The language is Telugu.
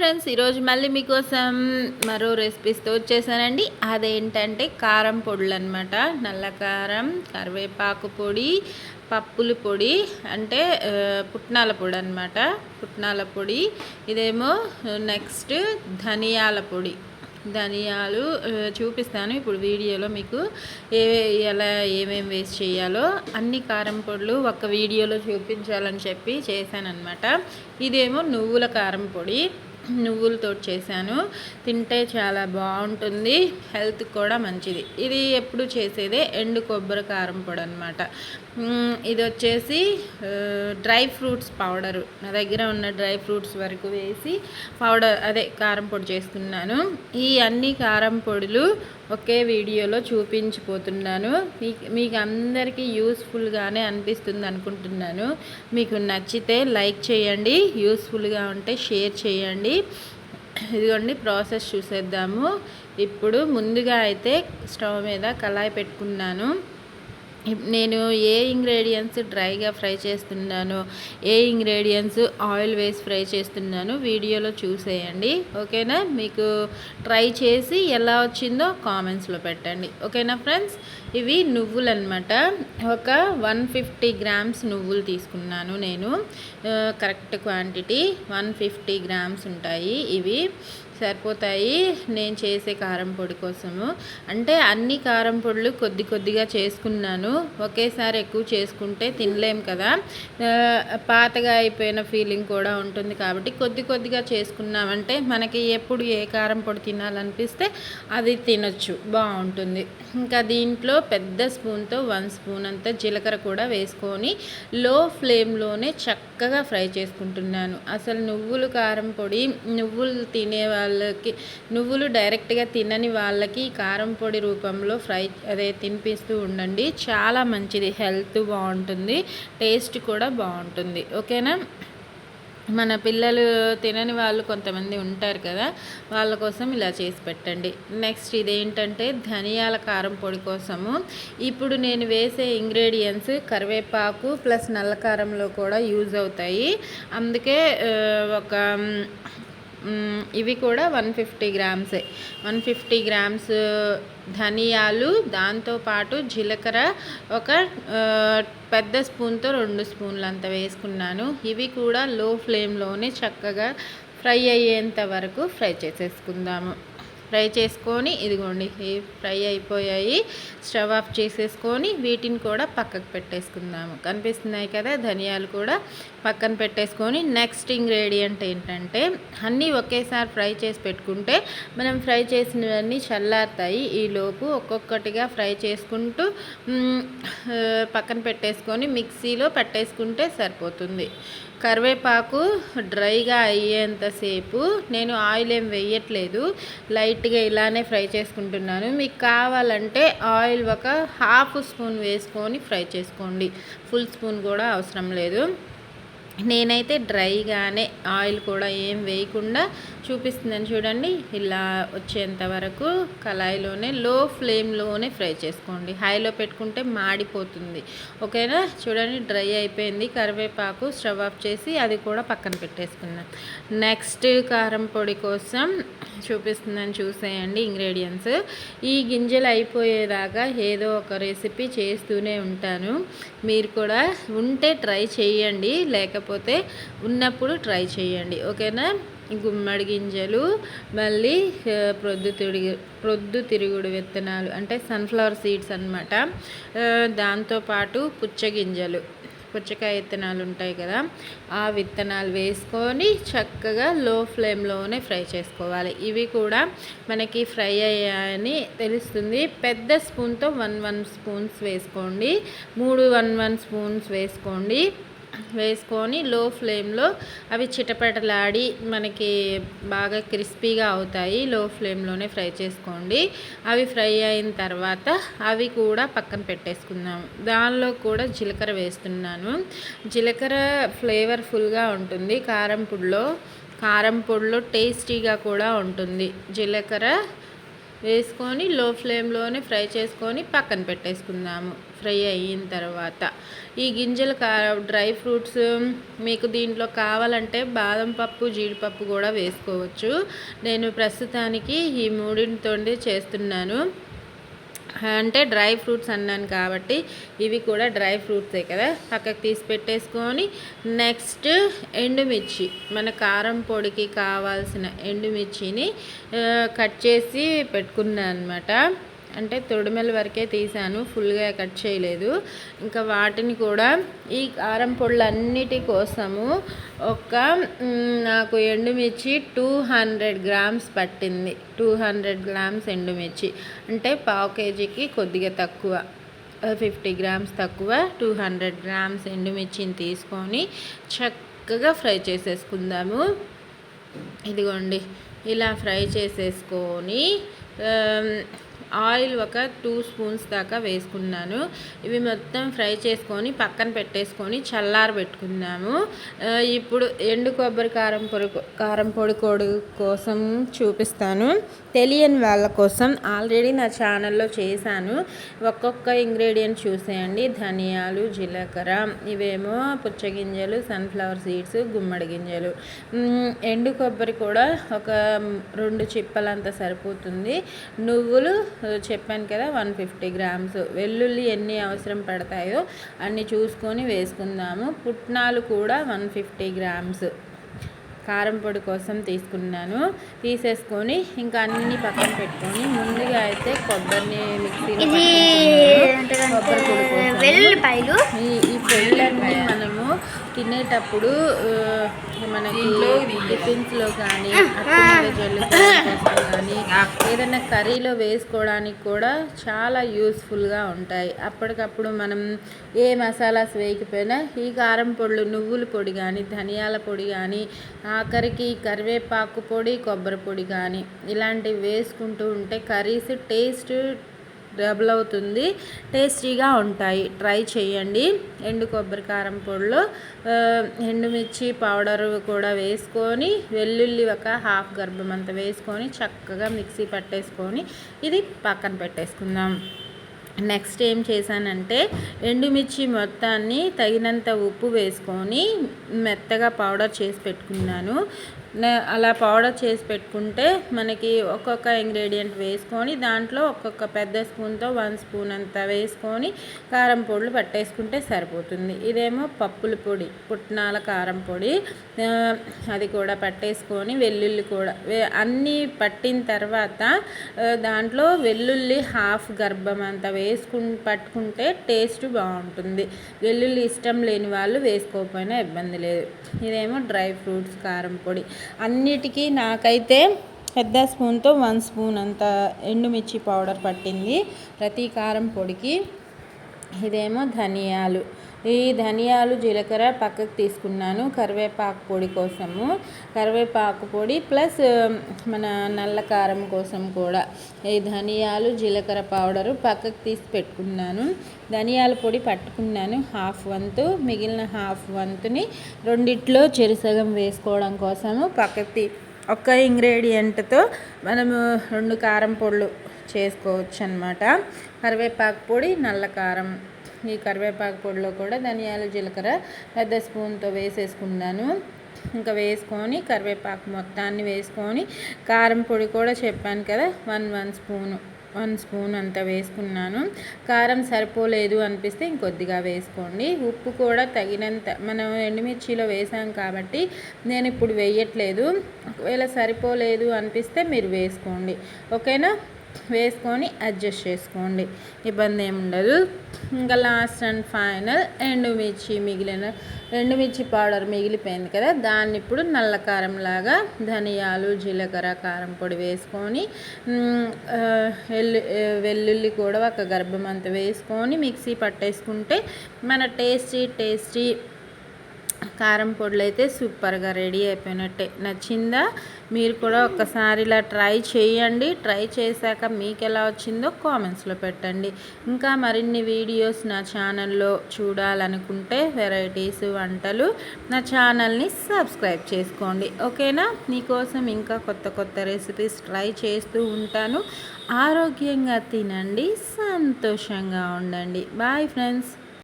ఫ్రెండ్స్ ఈరోజు మళ్ళీ మీకోసం మరో రెసిపీస్తో వచ్చేసానండి అదేంటంటే కారం పొడులు అనమాట నల్ల కారం కరివేపాకు పొడి పప్పుల పొడి అంటే పుట్నాల పొడి అనమాట పుట్నాల పొడి ఇదేమో నెక్స్ట్ ధనియాల పొడి. ధనియాలు చూపిస్తాను ఇప్పుడు వీడియోలో మీకు ఏ ఎలా ఏమేమి వేస్ట్ చేయాలో. అన్ని కారం పొడులు ఒక వీడియోలో చూపించాలని చెప్పి చేశానమాట ఇదేమో నువ్వుల కారం పొడి. నువ్వులతో చేశాను. తింటే చాలా బాగుంటుంది. హెల్త్ కూడా మంచిది. ఇది ఎప్పుడు చేసేదే ఎండు కొబ్బరి కారం పొడి అనమాట ఇది వచ్చేసి డ్రై ఫ్రూట్స్ పౌడర్. నా దగ్గర ఉన్న డ్రై ఫ్రూట్స్ వరకు వేసి పౌడర్ అదే కారం పొడి చేసుకున్నాను ఈ అన్ని కారం పొడులు ఒకే వీడియోలో చూపించిపోతున్నాను. మీకు మీకు అందరికీ యూస్ఫుల్గానే అనిపిస్తుంది అనుకుంటున్నాను. మీకు నచ్చితే లైక్ చేయండి యూస్ఫుల్గా ఉంటే షేర్ చేయండి. ఇదిగోండి ప్రాసెస్ చూసేద్దాము. ఇప్పుడు ముందుగా అయితే స్టవ్ మీద కళాయి పెట్టుకున్నాను. నేను ఏ ఇంగ్రీడియంట్స్ డ్రైగా ఫ్రై చేస్తున్నానో ఏ ఇంగ్రీడియంట్స్ ఆయిల్ వేసి ఫ్రై చేస్తున్నానో వీడియోలో చూసేయండి. ఓకేనా? మీకు ట్రై చేసి ఎలా వచ్చిందో కామెంట్స్లో పెట్టండి. ఓకేనా ఫ్రెండ్స్? ఇవి నువ్వులు అనమాట ఒక వన్ ఫిఫ్టీ గ్రామ్స్ నువ్వులు తీసుకున్నాను నేను. Correct quantity one fifty grams ఉంటాయి ఇవి. సరిపోతాయి. నేను చేసే కారం పొడి కోసము. అంటే అన్ని కారం పొడులు కొద్ది కొద్దిగా చేసుకున్నాను. ఒకేసారి ఎక్కువ చేసుకుంటే తినలేం కదా. పాతగా అయిపోయిన ఫీలింగ్ కూడా ఉంటుంది కాబట్టి కొద్ది కొద్దిగా చేసుకున్నామంటే మనకి ఎప్పుడు ఏ కారం పొడి తినాలనిపిస్తే అది తినొచ్చు. బాగుంటుంది. ఇంకా దీంట్లో పెద్ద స్పూన్తో వన్ స్పూన్ అంత జీలకర్ర కూడా వేసుకొని లో ఫ్లేమ్లోనే చక్కగా ఫ్రై చేసుకుంటున్నాను. అసలు నువ్వులు కారం పొడి నువ్వులు తినే వాళ్ళకి నువ్వులు డైరెక్ట్గా తినని వాళ్ళకి కారం పొడి రూపంలో ఫ్రై అదే తినిపిస్తూ ఉండండి. చాలా మంచిది. హెల్త్ బాగుంటుంది. టేస్ట్ కూడా బాగుంటుంది. ఓకేనా? మన పిల్లలు తినని వాళ్ళు కొంతమంది ఉంటారు కదా వాళ్ళ కోసం ఇలా చేసి పెట్టండి. నెక్స్ట్ ఇదేంటంటే ధనియాల కారం పొడి కోసము. ఇప్పుడు నేను వేసే ఇంగ్రీడియంట్స్ కరివేపాకు ప్లస్ నల్ల కారంలో కూడా యూజ్ అవుతాయి. అందుకే ఒక ఇవి కూడా వన్ ఫిఫ్టీ గ్రామ్సే. వన్ ఫిఫ్టీ గ్రామ్స్ ధనియాలు దాంతోపాటు జీలకర్ర ఒక పెద్ద స్పూన్తో రెండు స్పూన్లు అంత వేసుకున్నాను. ఇవి కూడా లో ఫ్లేమ్లోనే చక్కగా ఫ్రై అయ్యేంత వరకు ఫ్రై చేసేసుకుందాము. ఫ్రై చేసుకొని ఇదిగోండి ఫ్రై అయిపోయాయి. స్టవ్ ఆఫ్ చేసేసుకొని వీటిని కూడా పక్కకు పెట్టేసుకుందాము. కనిపిస్తున్నాయి కదా ధనియాలు కూడా పక్కన పెట్టేసుకొని నెక్స్ట్ ఇంగ్రీడియంట్ ఏంటంటే అన్నీ ఒకేసారి ఫ్రై చేసి పెట్టుకుంటే మనం ఫ్రై చేసినవన్నీ చల్లారుతాయి. ఈలోపు ఒక్కొక్కటిగా ఫ్రై చేసుకుంటూ పక్కన పెట్టేసుకొని మిక్సీలో పెట్టేసుకుంటే సరిపోతుంది. కరివేపాకు డ్రైగా అయ్యేంతసేపు నేను ఆయిల్ ఏం వేయట్లేదు. లైట్గా ఇలానే ఫ్రై చేసుకుంటున్నాను. మీకు కావాలంటే ఆయిల్ ఒక హాఫ్ స్పూన్ వేసుకొని ఫ్రై చేసుకోండి. ఫుల్ స్పూన్ కూడా అవసరం లేదు. నేనైతే డ్రైగానే ఆయిల్ కూడా ఏం వేయకుండా చూపిస్తున్నాను చూడండి. ఇలా వచ్చేంత వరకు కళాయిలోనే లో ఫ్లేమ్లోనే ఫ్రై చేసుకోండి. హైలో పెట్టుకుంటే మాడిపోతుంది. ఓకేనా? చూడండి డ్రై అయిపోయింది. కరివేపాకు స్టవ్ ఆఫ్ చేసి అది కూడా పక్కన పెట్టేసుకున్నాను నెక్స్ట్ కారం పొడి కోసం చూపిస్తున్నాను చూసేయండి ఇంగ్రీడియంట్స్. ఈ గింజలు అయిపోయేదాకా ఏదో ఒక రెసిపీ చేస్తూనే ఉంటాను. మీరు కూడా ఉంటే ట్రై చేయండి. లేకపోతే ఉన్నప్పుడు ట్రై చేయండి. ఓకేనా? గుమ్మడి గింజలు మళ్ళీ ఆ, ప్రొద్దుతిరుగు ప్రొద్దుతిరుగుడు విత్తనాలు అంటే సన్ఫ్లవర్ సీడ్స్ అనమాట దాంతోపాటు పుచ్చగింజలు పుచ్చకాయ విత్తనాలు ఉంటాయి కదా ఆ విత్తనాలు వేసుకొని చక్కగా లో ఫ్లేమ్లోనే ఫ్రై చేసుకోవాలి. ఇవి కూడా మనకి ఫ్రై అయ్యాయని తెలుస్తుంది. పెద్ద స్పూన్తో వన్ వన్ స్పూన్స్ వేసుకోండి. మూడు వన్ వన్ స్పూన్స్ వేసుకోండి. వేసుకొని లో ఫ్లేమ్లో అవి చిటపటలాడి మనకి బాగా క్రిస్పీగా అవుతాయి. లో ఫ్లేమ్లోనే ఫ్రై చేసుకోండి. అవి ఫ్రై అయిన తర్వాత అవి కూడా పక్కన పెట్టేసుకుందాం. దానిలో కూడా జీలకర్ర వేస్తున్నాను. జీలకర్ర ఫ్లేవర్ఫుల్గా ఉంటుంది. కారం పొడిలో కారం పొడిలో టేస్టీగా కూడా ఉంటుంది. జీలకర్ర వేసుకొని లో ఫ్లేమ్లోనే ఫ్రై చేసుకొని పక్కన పెట్టేసుకుందాము. ఫ్రై అయిన తర్వాత ఈ గింజలు కా డ్రై ఫ్రూట్స్ మీకు దీంట్లో కావాలంటే బాదం పప్పు జీడిపప్పు కూడా వేసుకోవచ్చు. నేను ప్రస్తుతానికి ఈ మూడింటితో చేస్తున్నాను. అంటే డ్రై ఫ్రూట్స్ అన్నాను కాబట్టి ఇవి కూడా డ్రై ఫ్రూట్సే కదా. పక్కకు తీసి పెట్టేసుకొని నెక్స్ట్ ఎండుమిర్చి. మన కారం పొడికి కావాల్సిన ఎండుమిర్చిని కట్ చేసి పెట్టుకున్నాను అనమాట అంటే తొడిమెల వరకే తీసాను ఫుల్గా కట్ చేయలేదు. ఇంకా వాటిని కూడా ఈ కారం పొళ్ళన్నిటి కోసము ఒక నాకు ఎండుమిర్చి టూ హండ్రెడ్ గ్రామ్స్ పట్టింది. టూ హండ్రెడ్ గ్రామ్స్ ఎండుమిర్చి. అంటే పావు కేజీకి కొద్దిగా తక్కువ ఫిఫ్టీ గ్రామ్స్ తక్కువ టూ హండ్రెడ్ గ్రామ్స్ ఎండుమిర్చిని తీసుకొని చక్కగా ఫ్రై చేసేసుకుందాము. ఇదిగోండి ఇలా ఫ్రై చేసేసుకొని ఆయిల్ ఒక టూ స్పూన్స్ దాకా వేసుకున్నాను. ఇవి మొత్తం ఫ్రై చేసుకొని పక్కన పెట్టేసుకొని చల్లార పెట్టుకున్నాము. ఇప్పుడు ఎండు కొబ్బరి కారం పొడి కారం పొడి కోడి కోసం చూపిస్తాను. తెలియని వాళ్ళ కోసం ఆల్రెడీ నా ఛానల్లో చేశాను. ఒక్కొక్క ఇంగ్రీడియంట్ చూసేయండి. ధనియాలు జీలకర్ర ఇవేమో పుచ్చగింజలు సన్ఫ్లవర్ సీడ్స్ గుమ్మడి గింజలు. ఎండు కొబ్బరి కూడా ఒక రెండు చిప్పలంత సరిపోతుంది. నువ్వులు చెప్పాను కదా వన్ ఫిఫ్టీ గ్రామ్స్. వెల్లుల్లి ఎన్ని అవసరం పడతాయో అన్ని చూసుకొని వేసుకుందాము. పుట్నాలు కూడా వన్ ఫిఫ్టీ గ్రామ్స్. కారం పొడి కోసం తీసుకున్నాను. తీసేసుకొని ఇంకా అన్ని పక్కన పెట్టుకొని ముందుగా అయితే కొబ్బరిని మిక్సీలో కొబ్బరి పొడి ఈ పెళ్ళన్నీ మనము తినేటప్పుడు మనకి టిఫిన్స్లో కానీ జల్లు కానీ ఏదైనా కర్రీలో వేసుకోవడానికి కూడా చాలా యూస్ఫుల్గా ఉంటాయి. అప్పటికప్పుడు మనం ఏ మసాలాస్ వేయకపోయినా ఈ కారం పొడులు నువ్వుల పొడి కానీ ధనియాల పొడి కానీ ఆఖరికి కరివేపాకు పొడి కొబ్బరి పొడి కానీ ఇలాంటివి వేసుకుంటూ ఉంటే కర్రీస్ టేస్ట్ డబుల్ అవుతుంది. టేస్టీగా ఉంటాయి. ట్రై చేయండి. ఎండు కొబ్బరి కారం పొడిలో ఎండుమిర్చి పౌడర్ కూడా వేసుకొని వెల్లుల్లి ఒక హాఫ్ గర్భం అంతా వేసుకొని చక్కగా మిక్సీ పట్టేసుకొని ఇది పక్కన పెట్టేసుకుందాం. నెక్స్ట్ ఏం చేశానంటే ఎండుమిర్చి మొత్తాన్ని తగినంత ఉప్పు వేసుకొని మెత్తగా పౌడర్ చేసి పెట్టుకున్నాను. అలా పౌడర్ చేసి పెట్టుకుంటే మనకి ఒక్కొక్క ఇంగ్రీడియంట్ వేసుకొని దాంట్లో ఒక్కొక్క పెద్ద స్పూన్తో వన్ స్పూన్ అంత వేసుకొని కారం పొడులు పట్టేసుకుంటే సరిపోతుంది. ఇదేమో పప్పుల పొడి పుట్నాల కారం పొడి అది కూడా పట్టేసుకొని వెల్లుల్లి కూడా అన్నీ పట్టిన తర్వాత దాంట్లో వెల్లుల్లి హాఫ్ గర్భం అంత వేసుకు పట్టుకుంటే టేస్ట్ బాగుంటుంది. వెల్లుల్లి ఇష్టం లేని వాళ్ళు వేసుకోకపోయినా ఇబ్బంది లేదు. ఇదేమో డ్రై ఫ్రూట్స్ కారం పొడి. అన్నిటికీ నాకైతే పెద్ద స్పూన్తో వన్ స్పూన్ అంత ఎండుమిర్చి పౌడర్ పట్టింది ప్రతి కారం పొడికి. ఇదేమో ధనియాలు. ఈ ధనియాలు జీలకర్ర పక్కకు తీసుకున్నాను. కరివేపాకు పొడి కోసము. కరివేపాకు పొడి ప్లస్ మన నల్ల కారం కోసం కూడా ఈ ధనియాలు జీలకర్ర పౌడరు పక్కకు తీసి పెట్టుకున్నాను. ధనియాల పొడి పట్టుకున్నాను. హాఫ్ వంతు. మిగిలిన హాఫ్ వంతుని రెండిట్లో చెరుసగం వేసుకోవడం కోసము పక్కకు ఒక్క ఇంగ్రీడియంట్తో మనము రెండు కారం పొడులు చేసుకోవచ్చు అనమాట కరివేపాకు పొడి నల్ల కారం ఈ కరివేపాకు పొడిలో కూడా ధనియాలు జీలకర్ర పెద్ద స్పూన్తో వేసేసుకున్నాను. ఇంకా వేసుకొని కరివేపాకు మొత్తాన్ని వేసుకొని కారం పొడి కూడా చెప్పాను కదా one one spoon one spoon అంత వేసుకున్నాను. కారం సరిపోలేదు అనిపిస్తే ఇంకొద్దిగా వేసుకోండి. ఉప్పు కూడా తగినంత మనం ఎండుమిర్చిలో వేసాం కాబట్టి నేను ఇప్పుడు వేయట్లేదు. ఒకవేళ సరిపోలేదు అనిపిస్తే మీరు వేసుకోండి. ఓకేనా? వేసుకొని అడ్జస్ట్ చేసుకోండి. ఇబ్బంది ఏమి ఉండదు. ఇంకా లాస్ట్ అండ్ ఫైనల్ ఎండుమిర్చి మిగిలిన ఎండుమిర్చి పౌడర్ మిగిలిపోయింది కదా దాన్ని ఇప్పుడు నల్ల కారం లాగా ధనియాలు జీలకర్ర కారం పొడి వేసుకొని వెల్లు వెల్లుల్లి కూడా ఒక గర్భమంత వేసుకొని మిక్సీ పట్టేసుకుంటే మన టేస్టీ టేస్టీ కారం పొడులు అయితే సూపర్గా రెడీ అయిపోయినట్టే. నచ్చిందా? మీరు కూడా ఒక్కసారి ఇలా ట్రై చేయండి. ట్రై చేశాక మీకు ఎలా వచ్చిందో కామెంట్స్లో పెట్టండి. ఇంకా మరిన్ని వీడియోస్ నా ఛానల్లో చూడాలనుకుంటే వెరైటీస్ వంటలు నా ఛానల్ని సబ్స్క్రైబ్ చేసుకోండి. ఓకేనా? మీకోసం ఇంకా కొత్త కొత్త రెసిపీస్ ట్రై చేస్తూ ఉంటాను. ఆరోగ్యంగా తినండి సంతోషంగా ఉండండి. Bye friends.